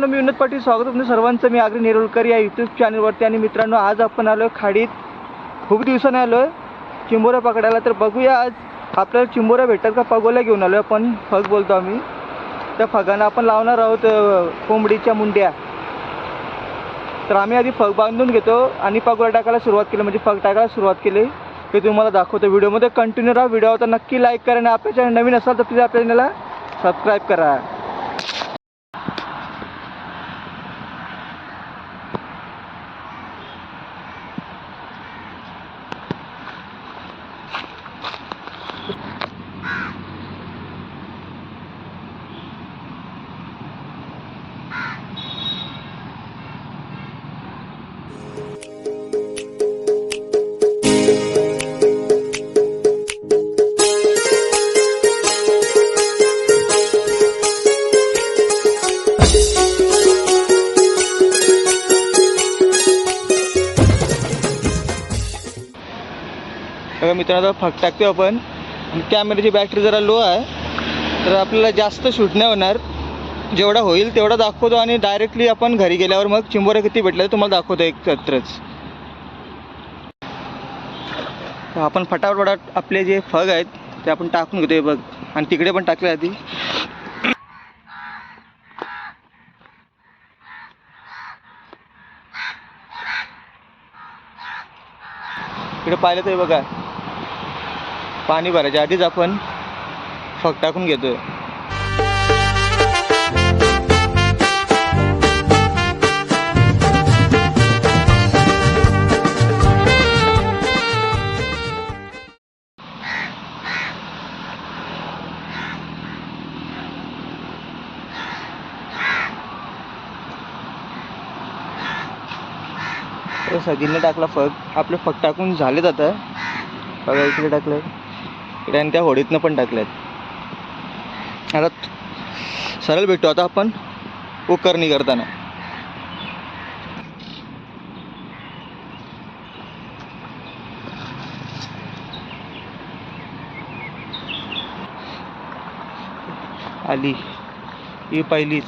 मित्रांनो मी विनोद पाटील स्वागत तुमचं सर्वांचं. मी आग्री नेरुळकर या यूट्यूब चॅनलवरती आणि मित्रांनो आज आपण आलो आहे खाडीत. खूप दिवसाने आलो आहे चिंबोऱ्या पकडायला तर बघूया आज. आपल्याला चिंबोऱ्या भेटतात का? पगोल्या घेऊन आलो आहे आपण. फग बोलतो आम्ही. त्या फगांना आपण लावणार आहोत कोंबडीच्या मुंड्या. तर आम्ही आधी फग बांधून घेतो आणि पगोला टाकायला सुरुवात केली. म्हणजे फग टाकायला सुरुवात केली. ते तुम्हाला दाखवतो व्हिडिओमध्ये. कंटिन्यू राहा. व्हिडिओ होता नक्की लाईक करा. आणि आपल्या चॅनल नवीन असाल तर प्लीज आपल्या चॅनलला सबस्क्राईब करा. मित्रांनो फक टाकतो आपण. कॅमेऱ्याची बॅटरी जरा लो आहे. तर आपल्याला जास्त शूट नाही होणार. जेवढा होईल तेवढा दाखवतो आणि डायरेक्टली आपण घरी गेल्यावर मग चिंबोऱ्या किती भेटल्या तुम्हाला दाखवतो एकत्रच आपण फटाफट आपले जे फग आहेत ते आपण टाकून घेतोय बघ. आणि तिकडे पण टाकले आधी. इकडे पाहिलं तर हे बघा. पाणी भरायच्या आधीच आपण फक टाकून घेतोय. सगळीने सगळींनी टाकला फक. आपले फक टाकून झाले आता. बघा इकडे टाकलं इकडे आणि त्या होडीतनं पण टाकल्यात. आता सरळ भेटतो आता आपण उकरणी करताना. आली. ही पहिलीच.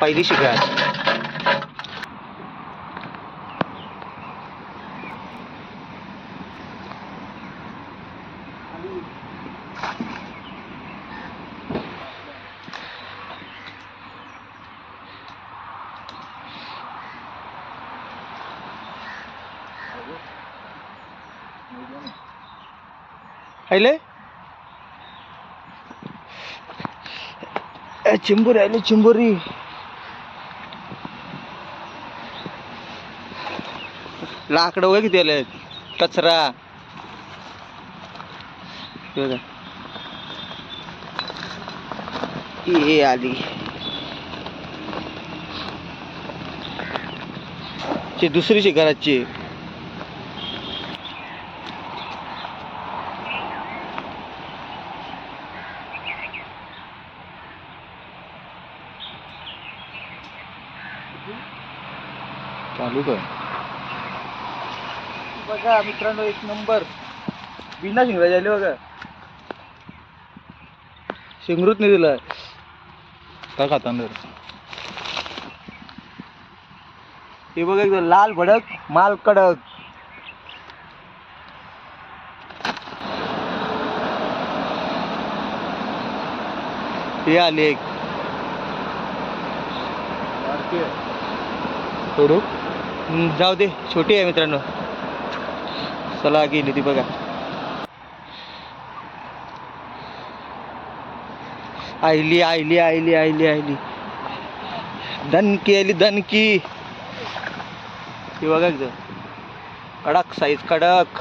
पहिली शिकार आले चिंबुरी आयले चिंबुरी. लाकडं वगैरे किती आले कचरा. ये आली. ची घराची. चालू कर. बघा मित्रांनो एक नंबर. बिना शिंगराची आली बघा. शिंगरूत नाही दिला काय खाता हे बघा एकदम लाल भडक माल कडक. हे आले एक. सोडू. जाऊ दे छोटी आहे मित्रांनो. चला गेली ती बघा. आयली आयली आयली आयली आयली. दणकी आली दणकी ती बघा एकदम कडक साईज कडक.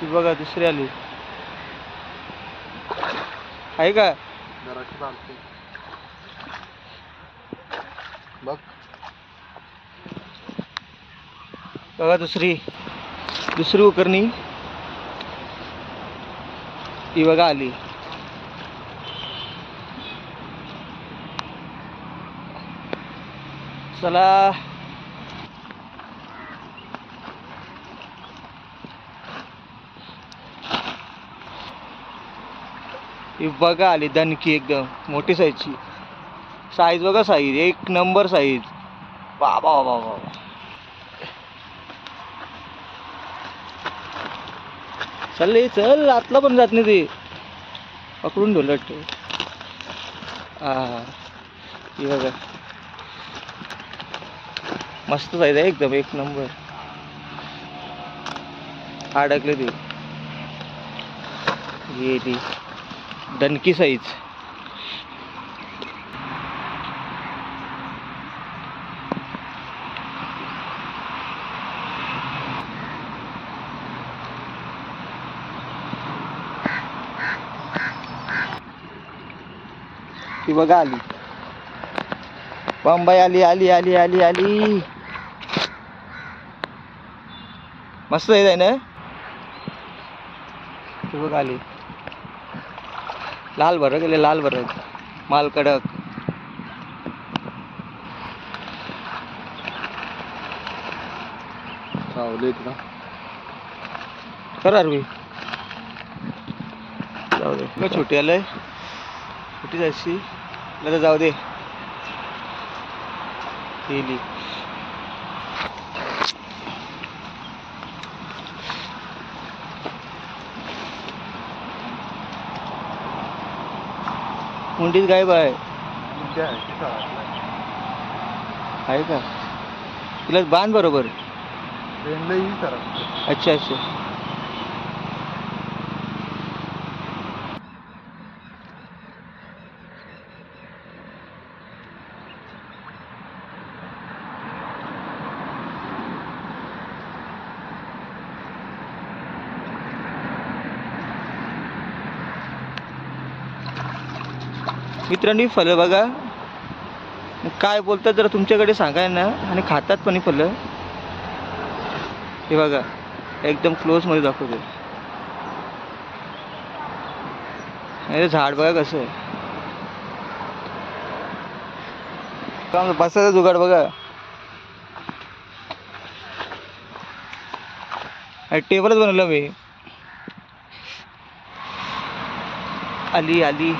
ती बघा दुसरी आली. आहे का? बघ. बघा दुसरी. दुसरी उकरणी ती बघा आली. चला. ही बघा आली दणकी एकदम मोठी साईजची साईज बघा साईज एक नंबर साईज बाबा बाबा बाबा. चल चल आतला पण जात नाही ते. पकडून ठेवलं वाटतं हा बघा. मस्त साईज आहे एकदम एक नंबर अडकले ते. ती. दणकी साईज ती बघा आली. बंबाई आली आली आली आली आली. मस्त आहे ना? ती बघा आली. लाल भरत गेले लाल भरत माल कडक. कर अरवी. जाऊ दे. मग छोटी आलंय? छोटी जायची? तर जाऊ दे. गेली. मुंडीत गायब आहे. आहे का? तिला बांध बरोबर. अच्छा अच्छा. मित्रांनी फळं बघा. काय बोलतात जरा तुमच्याकडे सांगाय ना. आणि खातात पण ही फलं हे बघा एकदम क्लोजमध्ये दाखवतो अरे झाड बघा कसं आहे. बसायचा बसायचं जुगाड बघा. टेबलच बनवलं मी. आली आली.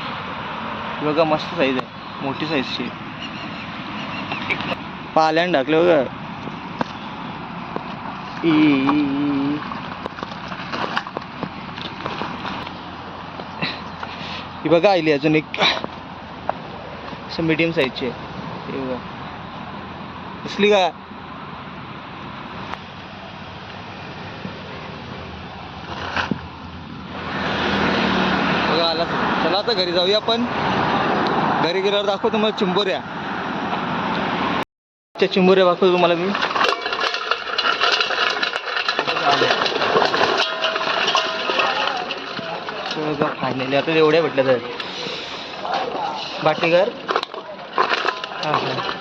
बघा मस्त साईज आहे. मोठी साईजची पाल्यान टाकलं बघा. ही बघा आली अजून एक. असं मीडियम साईजची आहे. बघा. दिसली का? बघा आला चला आता घरी जाऊया आपण. घरी गेल्यावर दाखवतो मला चिंबोऱ्या. त्या चिंबोऱ्या दाखवतो तुम्हाला मी. फायनली आता एवढ्या भेटल्या तर. बाटेकर हां हां.